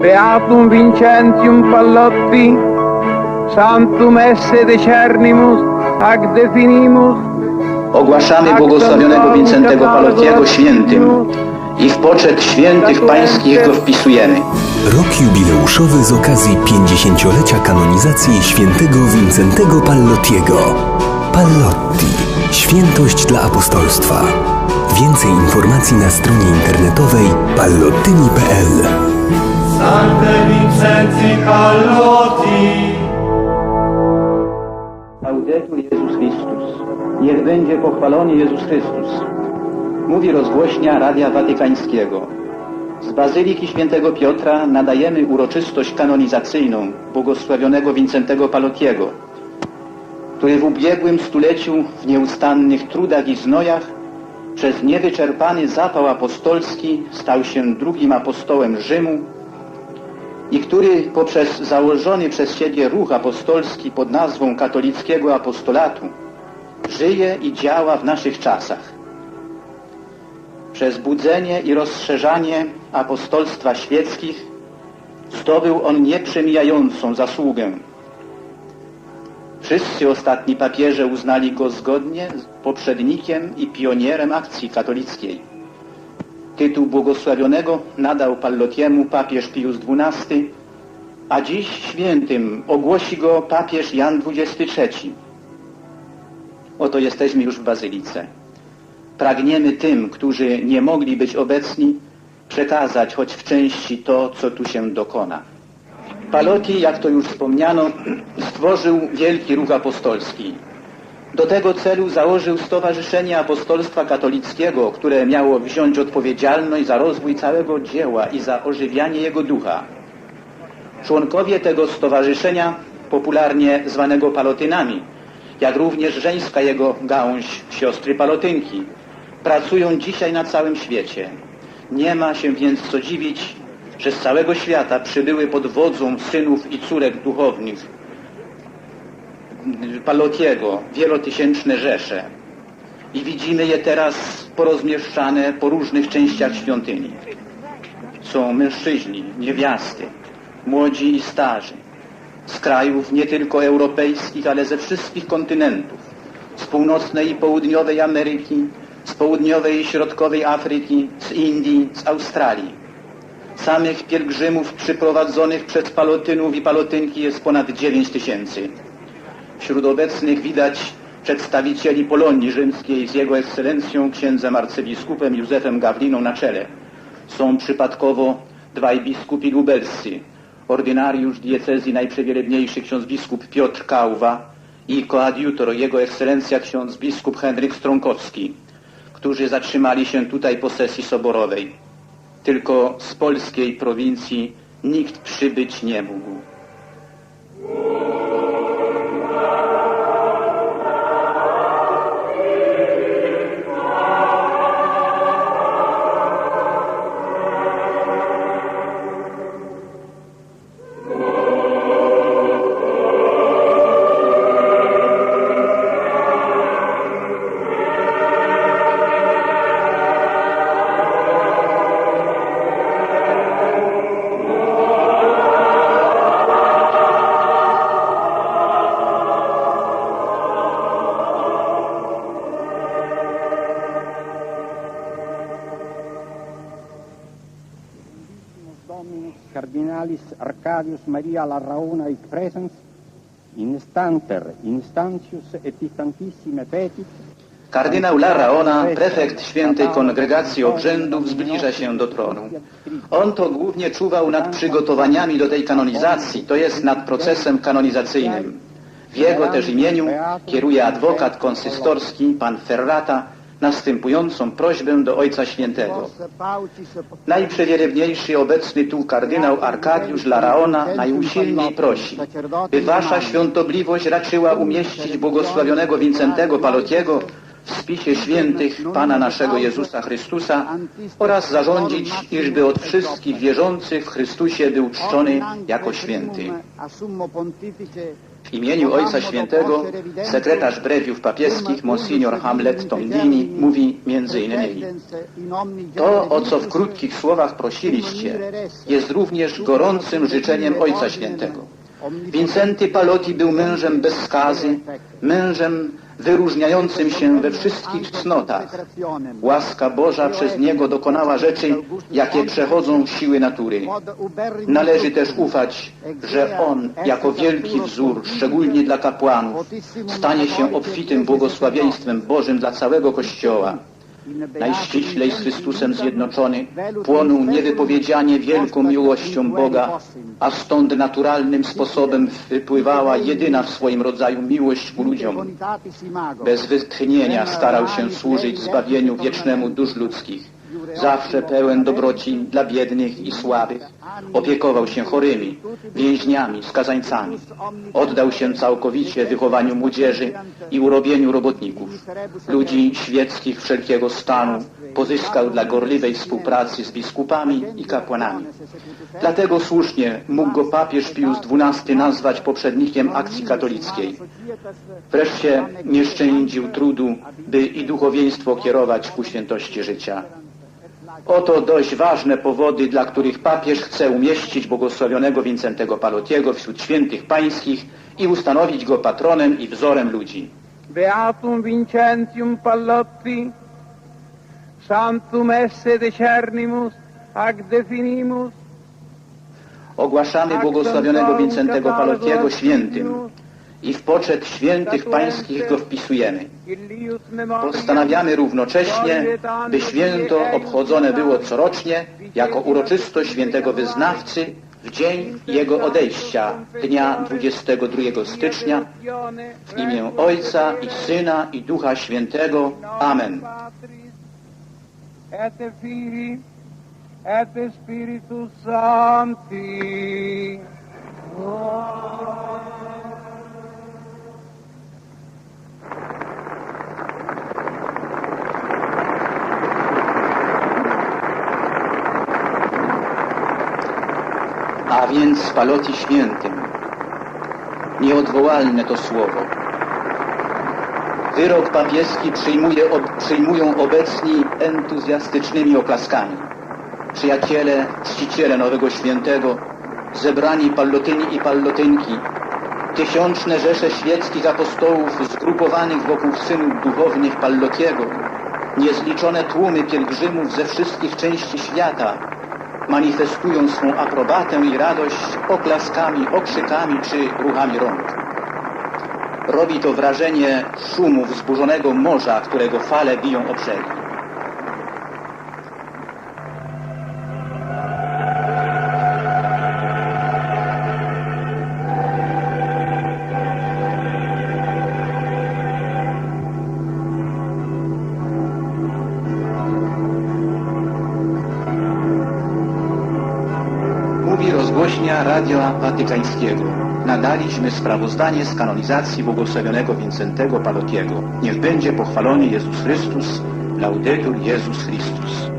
Beatum Vincentium Pallotti, Santum esse decernimus, ac definimus, Ogłaszamy błogosławionego Wincentego Palottiego świętym i w poczet świętych pańskich go wpisujemy. Rok jubileuszowy z okazji 50-lecia kanonizacji świętego Wincentego Pallottiego. Pallotti. Świętość dla apostolstwa. Więcej informacji na stronie internetowej pallottini.pl Sancte Vincenzi Pallotti. Laudetur Jezus Chrystus. Niech będzie pochwalony Jezus Chrystus. Mówi rozgłośnia Radia Watykańskiego. Z Bazyliki Świętego Piotra nadajemy uroczystość kanonizacyjną błogosławionego Wincentego Palottiego, który w ubiegłym stuleciu w nieustannych trudach i znojach przez niewyczerpany zapał apostolski stał się drugim apostołem Rzymu i który poprzez założony przez siebie ruch apostolski pod nazwą katolickiego apostolatu żyje i działa w naszych czasach. Przez budzenie i rozszerzanie apostolstwa świeckich zdobył on nieprzemijającą zasługę. Wszyscy ostatni papieże uznali go zgodnie z poprzednikiem i pionierem akcji katolickiej. Tytuł błogosławionego nadał Pallottiemu papież Pius XII, a dziś świętym ogłosi go papież Jan XXIII. Oto jesteśmy już w Bazylice. Pragniemy tym, którzy nie mogli być obecni, przekazać choć w części to, co tu się dokona. Palotti, jak to już wspomniano, stworzył wielki ruch apostolski. Do tego celu założył Stowarzyszenie Apostolstwa Katolickiego, które miało wziąć odpowiedzialność za rozwój całego dzieła i za ożywianie jego ducha. Członkowie tego stowarzyszenia, popularnie zwanego palotynami, jak również żeńska jego gałąź, siostry palotynki, pracują dzisiaj na całym świecie. Nie ma się więc co dziwić, że z całego świata przybyły pod wodzą synów i córek duchownych Palottiego wielotysięczne rzesze i widzimy je teraz porozmieszczane po różnych częściach świątyni. Są mężczyźni, niewiasty, młodzi i starzy, z krajów nie tylko europejskich, ale ze wszystkich kontynentów, z północnej i południowej Ameryki, z południowej i środkowej Afryki, z Indii, z Australii. Samych pielgrzymów przyprowadzonych przez palotynów i palotynki jest ponad 9 tysięcy. Wśród obecnych widać przedstawicieli Polonii Rzymskiej z jego ekscelencją księdzem arcybiskupem Józefem Gawliną na czele. Są przypadkowo dwaj biskupi lubelscy, ordynariusz diecezji najprzewielebniejszy ksiądz biskup Piotr Kałwa i koadiutor jego ekscelencja ksiądz biskup Henryk Strąkowski, którzy zatrzymali się tutaj po sesji soborowej. Tylko z polskiej prowincji nikt przybyć nie mógł. Cardinalis Arcadius Maria Larraona hic presens, instanter, instantius et tantissime petit, Kardynał Larraona, prefekt świętej kongregacji obrzędów, zbliża się do tronu. On to głównie czuwał nad przygotowaniami do tej kanonizacji, to jest nad procesem kanonizacyjnym. W jego też imieniu kieruje adwokat konsystorski, pan Ferrata, następującą prośbę do Ojca Świętego. Najprzewielebniejszy obecny tu kardynał Arkadiusz Laraona najusilniej prosi, by Wasza świątobliwość raczyła umieścić błogosławionego Wincentego Palottiego w spisie świętych Pana naszego Jezusa Chrystusa oraz zarządzić, iżby od wszystkich wierzących w Chrystusie był czczony jako święty. W imieniu Ojca Świętego sekretarz brewiów papieskich Monsignor Hamlet Tondini mówi między innymi To, o co w krótkich słowach prosiliście, jest również gorącym życzeniem Ojca Świętego. Wincenty Palotti był mężem bez skazy, mężem wyróżniającym się we wszystkich cnotach. Łaska Boża przez niego dokonała rzeczy, jakie przechodzą siły natury. Należy też ufać, że on, jako wielki wzór, szczególnie dla kapłanów, stanie się obfitym błogosławieństwem Bożym dla całego Kościoła. Najściślej z Chrystusem zjednoczony, płonął niewypowiedzianie wielką miłością Boga, a stąd naturalnym sposobem wypływała jedyna w swoim rodzaju miłość ku ludziom. Bez wytchnienia starał się służyć zbawieniu wiecznemu dusz ludzkich. Zawsze pełen dobroci dla biednych i słabych. Opiekował się chorymi, więźniami, skazańcami. Oddał się całkowicie wychowaniu młodzieży i urobieniu robotników. Ludzi świeckich wszelkiego stanu pozyskał dla gorliwej współpracy z biskupami i kapłanami. Dlatego słusznie mógł go papież Pius XII nazwać poprzednikiem akcji katolickiej. Wreszcie nie szczędził trudu, by i duchowieństwo kierować ku świętości życia. Oto dość ważne powody, dla których papież chce umieścić błogosławionego Wincentego Palottiego wśród świętych pańskich i ustanowić go patronem i wzorem ludzi. Beatum Vincentium Pallotti, Sanctum esse decernimus, ac definimus, Ogłaszamy błogosławionego Wincentego Palottiego świętym i w poczet świętych pańskich go wpisujemy. Postanawiamy równocześnie, by święto obchodzone było corocznie jako uroczystość świętego wyznawcy w dzień jego odejścia, dnia 22 stycznia, w imię Ojca i Syna i Ducha Świętego. Amen. Et Spiritus Sancti. Więc Palotti świętym. Nieodwołalne to słowo. Wyrok papieski przyjmuje, ob, przyjmują obecni entuzjastycznymi oklaskami. Przyjaciele, czciciele Nowego Świętego, zebrani pallotyni i pallotynki, tysiączne rzesze świeckich apostołów zgrupowanych wokół synów duchownych Pallotiego, niezliczone tłumy pielgrzymów ze wszystkich części świata, manifestują swą aprobatę i radość oklaskami, okrzykami czy ruchami rąk. Robi to wrażenie szumu wzburzonego morza, którego fale biją o brzegi. Radia Watykańskiego. Nadaliśmy sprawozdanie z kanonizacji błogosławionego Wincentego Palottiego. Niech będzie pochwalony Jezus Chrystus, laudetur Jezus Chrystus.